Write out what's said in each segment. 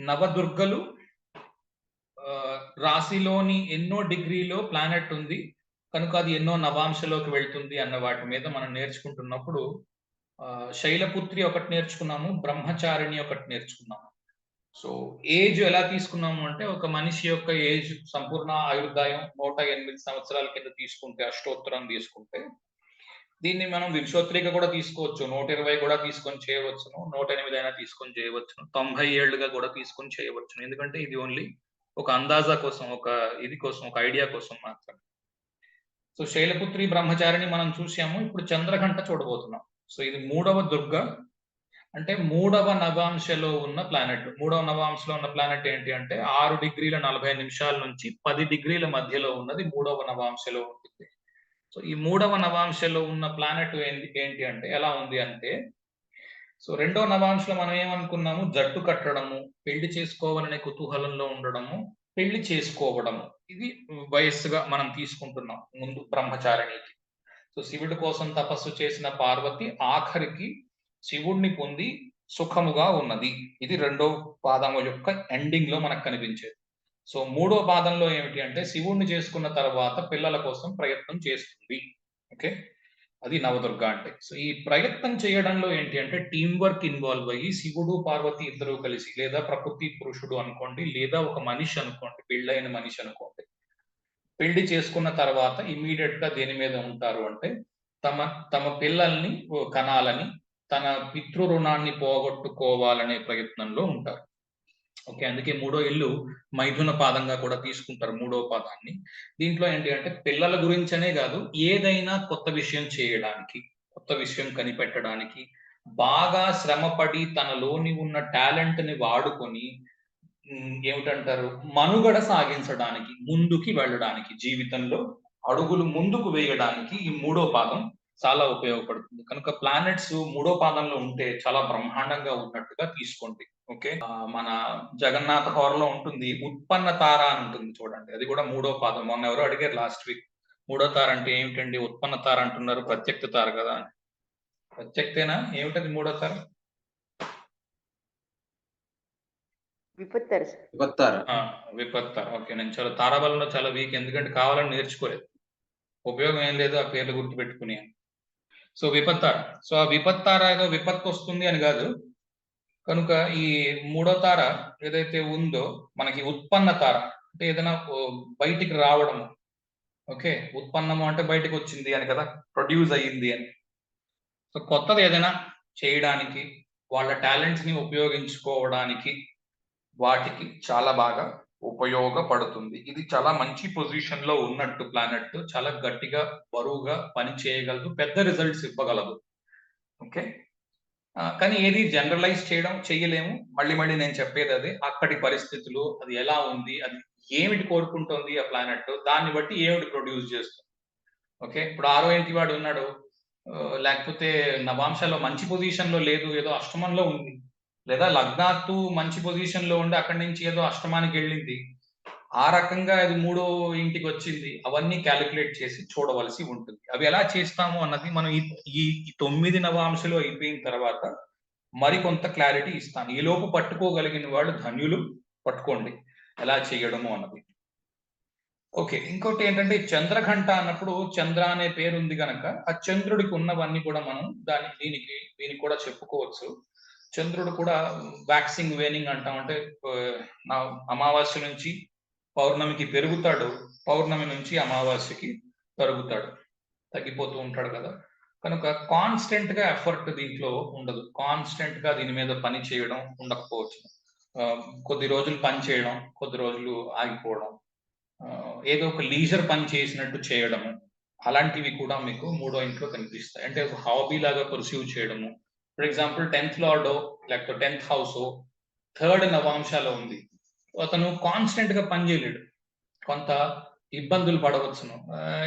నవదుర్గలు ఆ, రాశిలోని ఎన్నో డిగ్రీలో ప్లానెట్ ఉంది. కనుక అది ఎన్నో నవాంశలోకి వెళ్తుంది అన్న వాటి మీద మనం నేర్చుకుంటున్నప్పుడు ఆ, శైలపుత్రి ఒకటి నేర్చుకున్నాము బ్రహ్మచారిణి ఒకటి నేర్చుకున్నాము. సో ఏజ్ ఎలా తీసుకున్నాము అంటే ఒక మనిషి యొక్క ఏజ్ సంపూర్ణ ఆయుర్దాయం నూట ఎనిమిది సంవత్సరాల కింద తీసుకుంటే అష్టోత్తరం తీసుకుంటే దీన్ని మనం విక్షోత్రిక కూడా తీసుకోవచ్చు. నూట ఇరవై కూడా తీసుకొని చేయవచ్చును. నూట ఎనిమిది అయినా తీసుకొని చేయవచ్చును. తొంభై ఏళ్ళుగా కూడా తీసుకొని చేయవచ్చును. ఎందుకంటే ఇది ఓన్లీ ఒక అందాజా కోసం ఒక ఇది కోసం ఒక ఐడియా కోసం మాత్రమే. సో శైలపుత్రి బ్రహ్మచారిని మనం చూసాము. ఇప్పుడు చంద్రఘంట చూడబోతున్నాం. సో ఇది మూడవ దుర్గ. అంటే మూడవ నవాంశలో ఉన్న ప్లానెట్ మూడవ నవాంశలో ఉన్న ప్లానెట్ ఏంటి అంటే ఆరు డిగ్రీల నలభై నిమిషాల నుంచి పది డిగ్రీల మధ్యలో ఉన్నది మూడవ నవాంశలో ఉంటుంది. సో ఈ మూడవ నవాంశలో ఉన్న ప్లానెట్ ఏంటి ఏంటి అంటే ఎలా ఉంది అంటే సో రెండో నవాంశలో మనం ఏమనుకున్నాము? జట్టు కట్టడము పెళ్ళి చేసుకోవాలనే కుతూహలంలో ఉండడము పెళ్ళి చేసుకోవడము. ఇది వయస్సుగా మనం తీసుకుంటున్నాం ముందు బ్రహ్మచారిణికి. సో శివుడి కోసం తపస్సు చేసిన పార్వతి ఆఖరికి శివుడిని పొంది సుఖముగా ఉన్నది. ఇది రెండో పాదము యొక్క ఎండింగ్లో మనకు కనిపించేది. సో మూడో పాదంలో ఏమిటి అంటే శివుణ్ణి చేసుకున్న తర్వాత పిల్లల కోసం ప్రయత్నం చేస్తుంది. ఓకే? అది నవదుర్గ అంటే. సో ఈ ప్రయత్నం చేయడంలో ఏంటి అంటే టీం వర్క్ ఇన్వాల్వ్ అయ్యి శివుడు పార్వతి ఇద్దరు కలిసి లేదా ప్రకృతి పురుషుడు అనుకోండి లేదా ఒక మనిషి అనుకోండి పెళ్ళైన మనిషి అనుకోండి పెళ్ళి చేసుకున్న తర్వాత ఇమీడియట్గా దేని మీద ఉంటారు అంటే తమ తమ పిల్లల్ని కనాలని తన పితృ రుణాన్ని పోగొట్టుకోవాలనే ప్రయత్నంలో ఉంటారు. ఓకే అందుకే మూడో ఇల్లు మైథున పాదంగా కూడా తీసుకుంటారు మూడో పాదాన్ని. దీంట్లో ఏంటి అంటే పిల్లల గురించనే కాదు ఏదైనా కొత్త విషయం చేయడానికి కొత్త విషయం కనిపెట్టడానికి బాగా శ్రమపడి తనలోని ఉన్న టాలెంట్ని వాడుకొని ఏమిటంటారు మనుగడ సాగించడానికి ముందుకి వెళ్ళడానికి జీవితంలో అడుగులు ముందుకు వేయడానికి ఈ మూడో పాదం చాలా ఉపయోగపడుతుంది. కనుక ప్లానెట్స్ మూడో పాదంలో ఉంటే చాలా బ్రహ్మాండంగా ఉన్నట్టుగా తీసుకోండి. ఓకే? మన జగన్నాథ హోరలో ఉంటుంది ఉత్పన్న తార అని ఉంటుంది చూడండి. అది కూడా మూడో పాదం. మొన్న ఎవరో అడిగారు లాస్ట్ వీక్ మూడో తార అంటే ఏమిటండి? ఉత్పన్న తార అంటున్నారు ప్రత్యక్త తార కదా అని. ప్రత్యక్తేనా ఏమిటది మూడో తార? విపత్తరు. విపత్తార. ఓకే. నేను చాలా తారాబలంలో చాలా వీక్ ఎందుకంటే కావాలని నేర్చుకోలేదు. ఉపయోగం ఏం లేదు ఆ పేర్లు గుర్తు పెట్టుకుని సో విపత్తార. సో ఆ విపత్తార ఏదో విపత్తు వస్తుంది అని కాదు. కనుక ఈ మూడో తార ఏదైతే ఉందో మనకి ఉత్పన్న తార అంటే ఏదైనా బయటికి రావడము. ఓకే? ఉత్పన్నము అంటే బయటికి వచ్చింది అని కదా? ప్రొడ్యూస్ అయ్యింది అని. సో కొత్తది ఏదైనా చేయడానికి వాళ్ళ టాలెంట్స్ని ఉపయోగించుకోవడానికి వాటికి చాలా బాగా ఉపయోగపడుతుంది. ఇది చాలా మంచి పొజిషన్లో ఉన్నట్టు ప్లానెట్ చాలా గట్టిగా బరువుగా పని చేయగలదు పెద్ద రిజల్ట్స్ ఇవ్వగలదు. ఓకే? కానీ ఏది జనరలైజ్ చేయడం చేయలేము. మళ్ళీ మళ్ళీ నేను చెప్పేది అది. అక్కడి పరిస్థితులు అది ఎలా ఉంది అది ఏమిటి కోరుకుంటుంది ఆ ప్లానెట్ దాన్ని బట్టి ఏమిటి ప్రొడ్యూస్ చేస్తుంది. ఓకే? ఇప్పుడు ఆరో ఇంటి వాడు ఉన్నాడు లేకపోతే నవాంశాలో మంచి పొజిషన్లో లేదు ఏదో అష్టమంలో ఉంది. లేదా లగ్నాత్తు మంచి పొజిషన్లో ఉండి అక్కడి నుంచి ఏదో అష్టమానికి వెళ్ళింది. ఆ రకంగా అది మూడో ఇంటికి వచ్చింది. అవన్నీ క్యాలిక్యులేట్ చేసి చూడవలసి ఉంటుంది. అవి ఎలా చేస్తాము అన్నది మనం ఈ ఈ తొమ్మిది నవాంశలు అయిపోయిన తర్వాత మరికొంత క్లారిటీ ఇస్తాను. ఈ లోపు పట్టుకోగలిగిన వాళ్ళు ధన్యులు పట్టుకోండి. ఎలా చేయడము అన్నది. ఓకే ఇంకోటి ఏంటంటే చంద్రఘంట అన్నప్పుడు చంద్ర అనే పేరు ఉంది కనుక ఆ చంద్రుడికి ఉన్నవన్నీ కూడా మనం దాని దీనికి దీనికి కూడా చెప్పుకోవచ్చు. చంద్రుడు కూడా వ్యాక్సింగ్ వేనింగ్ అంటాం. అంటే నా అమావాస్య నుంచి పౌర్ణమికి పెరుగుతాడు. పౌర్ణమి నుంచి అమావాస్యకి తరుగుతాడు. తగ్గిపోతూ ఉంటాడు కదా. కనుక కాన్స్టెంట్గా ఎఫర్ట్ దీంట్లో ఉండదు. కాన్స్టెంట్గా దీని మీద పని చేయడం ఉండకపోవచ్చు. కొద్ది రోజులు పని చేయడం కొద్ది రోజులు ఆగిపోవడం ఏదో ఒక లీజర్ పని చేసినట్టు చేయడము అలాంటివి కూడా మీకు మూడో ఇంట్లో కనిపిస్తాయి. అంటే ఒక హాబీ లాగా పర్సీవ్ చేయడము ఫర్ ఎగ్జాంపుల్ టెన్త్ లార్డో లేకపోతే టెన్త్ హౌస్ థర్డ్ నవాంశాలో ఉంది. అతను కాన్స్టెంట్గా పనిచేయలేడు కొంత ఇబ్బందులు పడవచ్చును.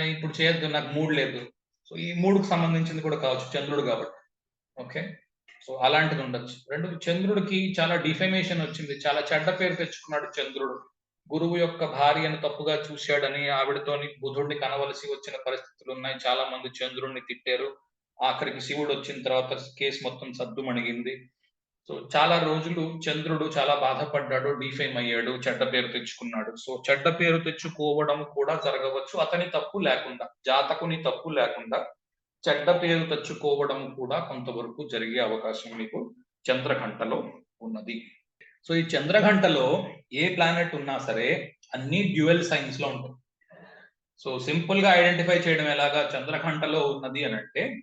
ఇప్పుడు చేయొద్దు నాకు మూడ్ లేదు. సో ఈ మూడుకు సంబంధించింది కూడా కావచ్చు చంద్రుడు కాబట్టి. ఓకే? సో అలాంటిది ఉండొచ్చు. రెండు చంద్రుడికి చాలా డిఫెమేషన్ వచ్చింది. చాలా చెడ్డ పేరు తెచ్చుకున్నాడు చంద్రుడు. గురువు యొక్క భార్యను తప్పుగా చూశాడని ఆవిడతోని బుధుడిని కనవలసి వచ్చిన పరిస్థితులు ఉన్నాయి. చాలా మంది చంద్రుడిని తిట్టారు. ఆఖరికి శివుడు వచ్చిన తర్వాత కేసు మొత్తం సద్దుమణిగింది. సో చాలా రోజులు చంద్రుడు చాలా బాధపడ్డాడు డిఫేమ్ అయ్యాడు చెడ్డ పేరు తెచ్చుకున్నాడు. సో చెడ్డ పేరు తెచ్చుకోవడం కూడా జరగవచ్చు. అతని తప్పు లేకుండా జాతకుని తప్పు లేకుండా చెడ్డ పేరు తెచ్చుకోవడం కూడా కొంతవరకు జరిగే అవకాశం మీకు చంద్రఘంటలో ఉన్నది. సో ఈ చంద్రఘంటలో ఏ ప్లానెట్ ఉన్నా సరే అన్ని డ్యూయల్ సైన్స్లో ఉంటాయి. సో సింపుల్గా ఐడెంటిఫై చేయడం ఎలాగా చంద్రఘంటలో ఉన్నది అని అంటే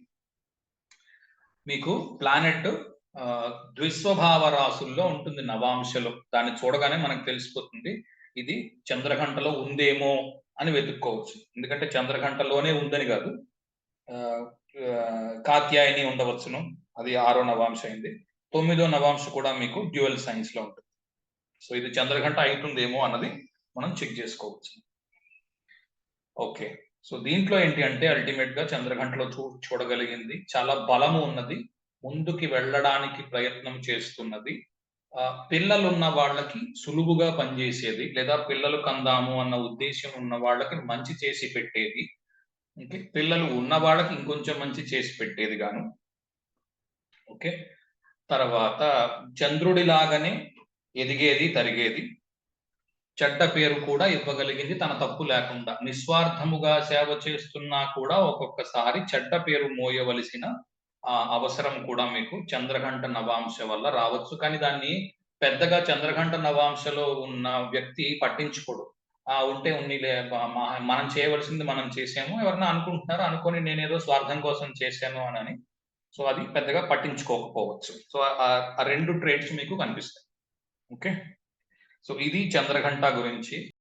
మీకు ప్లానెట్ ద్విస్వభావ రాసుల్లో ఉంటుంది నవాంశలో. దాన్ని చూడగానే మనకు తెలిసిపోతుంది ఇది చంద్రగంటలో ఉందేమో అని వెతుక్కోవచ్చు. ఎందుకంటే చంద్రఘంటలోనే ఉందని కాదు. కాత్యాయని ఉండవచ్చును. అది ఆరో నవాంశ అయింది. తొమ్మిదో నవాంశ కూడా మీకు డ్యూయల్ సైన్స్లో ఉంటుంది. సో ఇది చంద్రగంట అవుతుందేమో అన్నది మనం చెక్ చేసుకోవచ్చు. ఓకే. సో దీంట్లో ఏంటి అంటే అల్టిమేట్గా చంద్రగంటలో చూ చూడగలిగింది. చాలా బలము ఉన్నది. ముందుకి వెళ్ళడానికి ప్రయత్నం చేస్తున్నది. పిల్లలు ఉన్న వాళ్ళకి సులువుగా పనిచేసేది లేదా పిల్లలు కందాము అన్న ఉద్దేశం ఉన్న వాళ్ళకి మంచి చేసి పెట్టేది. ఓకే? పిల్లలు ఉన్న వాళ్ళకి ఇంకొంచెం మంచి చేసి పెట్టేది గాను. ఓకే? తర్వాత చంద్రుడి లాగానే ఎదిగేది తరిగేది. చెడ్డ పేరు కూడా ఇవ్వగలిగింది తన తప్పు లేకుండా. నిస్వార్థముగా సేవ చేస్తున్నా కూడా ఒక్కొక్కసారి చెడ్డ పేరు మోయవలసిన ఆ అవసరం కూడా మీకు. చంద్రఘంట నవాంశ వల్ల రావచ్చు. కానీ దాన్ని పెద్దగా చంద్రఘంట నవాంశలో ఉన్న వ్యక్తి పట్టించుకోడు. ఆ ఉంటే ఉన్నిలే మనం చేయవలసింది మనం చేసాము. ఎవరన్నా అనుకుంటున్నారో? అనుకొని నేనేదో స్వార్థం కోసం చేశాను అని సో అది పెద్దగా పట్టించుకోకపోవచ్చు. సో ఆ- ఆ రెండు ట్రేడ్స్ మీకు కనిపిస్తాయి. ఓకే? సో ఇది చంద్రఘంట గురించి.